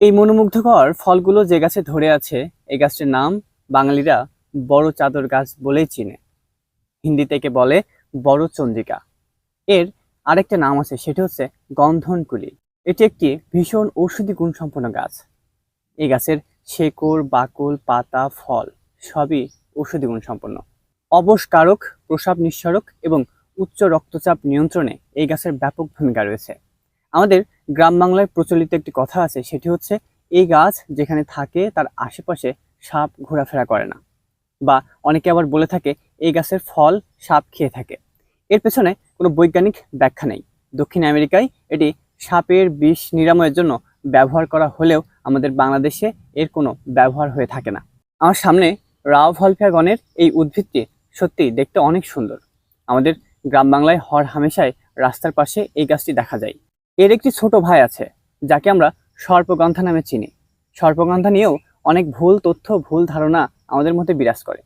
এই মনোমুগ্ধকর ফলগুলো যে গাছে ধরে আছে, এই গাছটির নাম বাঙালিরা বড় চাদর গাছ বলেই চিনে। হিন্দিতে একে বলে বড় চন্দ্রিকা। এর আরেকটা নাম আছে, সেটি হচ্ছে গন্ধনকুলি। এটি একটি ভীষণ ঔষধি গুণসম্পন্ন গাছ। এই গাছের শেকড়, বাকল, পাতা, ফল সবই ঔষধি গুণসম্পন্ন। অবসকারক প্রসাব নিঃসারক এবং উচ্চ রক্তচাপ নিয়ন্ত্রণে এই গাছের ব্যাপক ভূমিকা রয়েছে। আমাদের গ্রাম বাংলায় প্রচলিত একটি কথা আছে, সেটি হচ্ছে এই গাছ যেখানে থাকে তার আশেপাশে সাপ ঘোরাফেরা করে না। বা অনেকে আবার বলে থাকে এই গাছের ফল সাপ খেয়ে থাকে। এর পেছনে কোনো বৈজ্ঞানিক ব্যাখ্যা নেই। দক্ষিণ আমেরিকায় এটি সাপের বিষ নিরাময়ের জন্য ব্যবহার করা হলেও আমাদের বাংলাদেশে এর কোনো ব্যবহার হয়ে থাকে না। আমার সামনে রাও ভলফিয়া গণের এই উদ্ভিদটি সত্যি দেখতে অনেক সুন্দর। আমাদের গ্রাম বাংলায় হর হামেশায় রাস্তার পাশে এই গাছটি দেখা যায়। এর একটি ছোট ভাই আছে, যাকে আমরা সর্পগ্রন্থা নামে চিনি। সর্পগ্রন্থা নিয়েও অনেক ভুল তথ্য, ভুল ধারণা আমাদের মধ্যে বিরাজ করে।